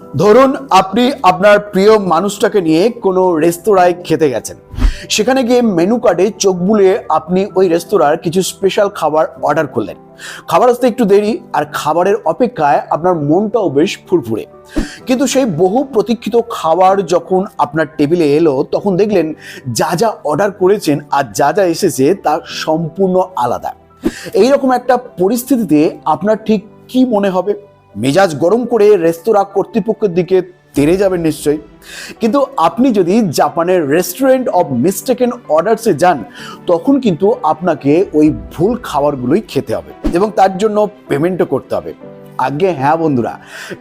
ধরুন আপনি আপনার প্রিয় মানুষটাকে নিয়ে কোনো রেস্তোরাঁয় খেতে গেছেন। সেখানে গিয়ে মেনু কার্ডে চোখ বুলিয়ে আপনি ওই রেস্তোরাঁর কিছু স্পেশাল খাবার অর্ডার করলেন। খাবার আসতে একটু দেরি আর খাবারের অপেক্ষায় আপনার মনটাও বেশ ফুরফুরে। কিন্তু সেই বহু প্রতীক্ষিত খাবার যখন আপনার টেবিলে এলো, তখন দেখলেন যা যা অর্ডার করেছেন আর যা যা এসেছে তা সম্পূর্ণ আলাদা। এইরকম একটা পরিস্থিতিতে আপনার ঠিক কি মনে হবে? মেজাজ গরম করে রেস্তোরাঁ কর্তৃপক্ষের দিকে তেড়ে যাবেন নিশ্চয়ই। কিন্তু আপনি যদি জাপানের রেস্টুরেন্ট অফ মিস্টেকেন অর্ডারসে যান, তখন কিন্তু আপনাকে ওই ভুল খাবারগুলোই খেতে হবে এবং তার জন্য পেমেন্টও করতে হবে। আগে হ্যাঁ বন্ধুরা,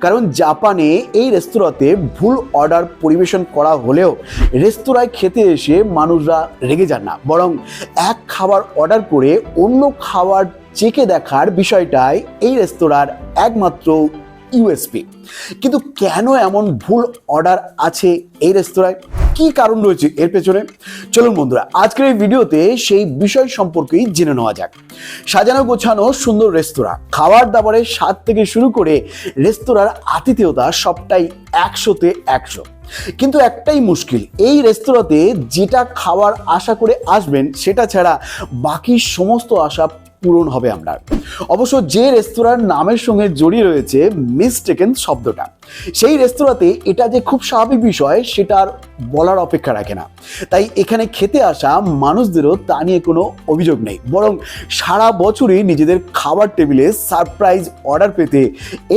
কারণ জাপানে এই রেস্তোরাঁতে ভুল অর্ডার পরিবেশন করা হলেও রেস্তোরাঁয় খেতে এসে মানুষরা রেগে যান না। বরং এক খাবার অর্ডার করে অন্য খাবার চেকে দেখার বিষয়টাই এই রেস্তোরাঁর একমাত্র ইউএসপি কিন্তু কেন এমন ভুল অর্ডার আছে এই রেস্তোরাঁয়? কি কারণ রয়েছে এর পেছনে? চলুন বন্ধুরা, আজকের এই ভিডিওতে সেই বিষয় সম্পর্কেই জেনে নেওয়া যাক। সাজানো গোছানো সুন্দর রেস্তোরাঁ খাবার দাবারের স্বাদ থেকে শুরু করে রেস্তোরাঁর আতিথেয়তা সবটাই একশোতে একশো। কিন্তু একটাই মুশকিল, এই রেস্তোরাঁতে যেটা খাবার আশা করে আসবেন সেটা ছাড়া বাকি সমস্ত আশা পূরণ হবে আমরা। অবশ্য যে রেস্তোরাঁর নামের সঙ্গে জড়িয়ে রয়েছে মিসটেকেন শব্দটা, সেই রেস্তোরাঁতে এটা যে খুব স্বাভাবিক বিষয়, সেটা আর বলার অপেক্ষা রাখে না। তাই এখানে খেতে আসা মানুষদেরও তা নিয়ে কোনো অভিযোগ নেই। বরং সারা বছরই নিজেদের খাবার টেবিলে সারপ্রাইজ অর্ডার পেতে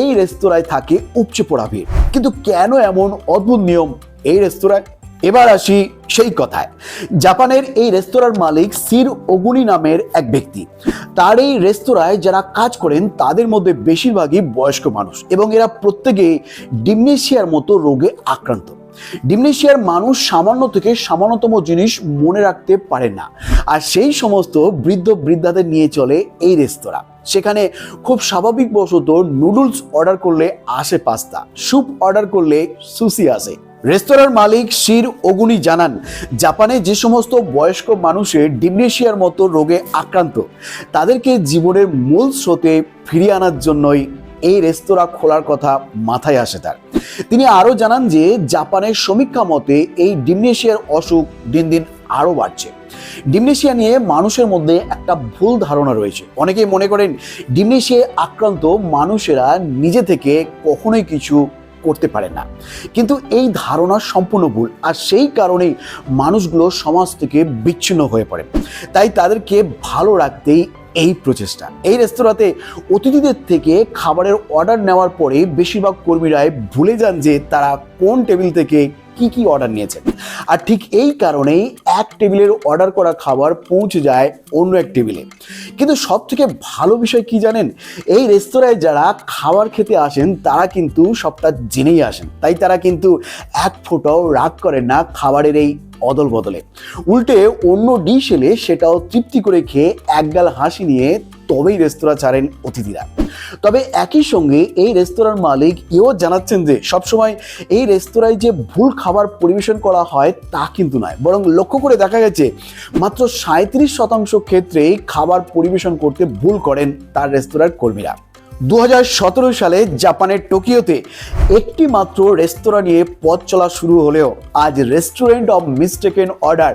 এই রেস্তোরাঁয় থাকে উপচে পড়া ভিড়। কিন্তু কেন এমন অদ্ভুত নিয়ম এই রেস্তোরাঁয়? এবার আসি সেই কথায়। জাপানের এই রেস্তোরাঁর মালিক সির ওগুনি নামের এক ব্যক্তি। তার এই রেস্তোরাঁয় যারা কাজ করেন, তাদের মধ্যে বেশিরভাগই বয়স্ক মানুষ এবং এরা প্রত্যেকে ডিমনেশিয়ার মতো রোগে আক্রান্ত। ডিমনেশিয়ার মানুষ সামান্য থেকে সামান্যতম জিনিস মনে রাখতে পারে না। আর সেই সমস্ত বৃদ্ধ বৃদ্ধাদের নিয়ে চলে এই রেস্তোরাঁ। সেখানে খুব স্বাভাবিক বশত নুডলস অর্ডার করলে আসে পাস্তা, স্যুপ অর্ডার করলে সুশি আসে। রেস্তোরাঁর মালিক শির ওগুনি জানান, জাপানে যে সমস্ত বয়স্ক মানুষের ডিমনেশিয়ার মতো রোগে আক্রান্ত, তাদেরকে জীবনের মূল স্রোতে ফিরিয়ে আনার জন্যই এই রেস্তোরাঁ খোলার কথা মাথায় আসে তার। তিনি আরও জানান যে, জাপানের সমীক্ষা মতে এই ডিমনেশিয়ার অসুখ দিন দিন আরও বাড়ছে। ডিমনেশিয়া নিয়ে মানুষের মধ্যে একটা ভুল ধারণা রয়েছে। অনেকেই মনে করেন, ডিমনেশিয়ায় আক্রান্ত মানুষেরা নিজে থেকে কখনোই কিছু করতে পারে না। কিন্তু এই ধারণা সম্পূর্ণ ভুল আর সেই কারণেই মানুষগুলো সমাজ থেকে বিচ্ছিন্ন হয়ে পড়ে। তাই তাদেরকে ভালো রাখতেই এই প্রচেষ্টা। এই রেস্তোরাঁতে অতিথিদের থেকে খাবারের অর্ডার নেওয়ার পরে বেশিরভাগ কর্মীরাই ভুলে যান যে তারা কোন টেবিল থেকে কি কি অর্ডার নিয়েছেন? আর ঠিক এই কারণেই এক টেবিলের অর্ডার করা খাবার পৌঁছে যায় অন্য এক টেবিলে। কিন্তু সব থেকে ভালো বিষয় কি জানেন? এই রেস্তোরাঁয় যারা খাবার খেতে আসেন, তারা কিন্তু সবটা জেনেই আসেন। তাই তারা কিন্তু এক ফোঁটাও রাগ করেন না খাবারের এই অদল বদলে উল্টে অন্য ডিশ এলে সেটাও তৃপ্তি করে খেয়ে একগাল হাসি নিয়ে তবেই রেস্তোরাঁ ছাড়েন অতিথিরা। তবে একই সঙ্গে এই রেস্তোরাঁর মালিক এও জানাচ্ছেন যে, সবসময় এই রেস্তোরাঁয় যে ভুল খাবার পরিবেশন করা হয় তা কিন্তু নয়, বরং লক্ষ্য করে দেখা গেছে, মাত্র সাঁত্রিশ শতাংশ ক্ষেত্রেই খাবার পরিবেশন করতে ভুল করেন তার রেস্তোরাঁর কর্মীরা। দু হাজার সতেরো সালে জাপানের টোকিওতে একটি মাত্র রেস্তোরাঁ নিয়ে পথ চলা শুরু হলেও আজ restaurant of mistaken order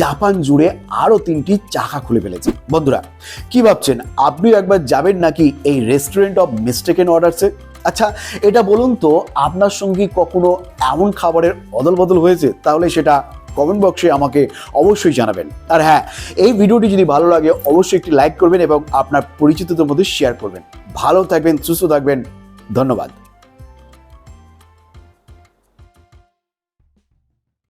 Japan জুড়ে আরও তিনটি চাকা খুলে ফেলেছে। বন্ধুরা, কি ভাবছেন? আপনিও একবার যাবেন নাকি এই রেস্টুরেন্ট অফ মিস্টেকেন অর্ডারসে? আচ্ছা এটা বলুন তো, আপনার সঙ্গে কখনো এমন খাবারের অদল বদল হয়েছে? তাহলে সেটা কমেন্ট বক্সে আমাকে অবশ্যই জানাবেন। আর হ্যাঁ এই ভিডিওটি যদি ভালো লাগে, অবশ্যই একটি লাইক করবেন এবং আপনার পরিচিতদের মধ্যে শেয়ার করবেন। ভালো থাকবেন, সুস্থ থাকবেন, ধন্যবাদ।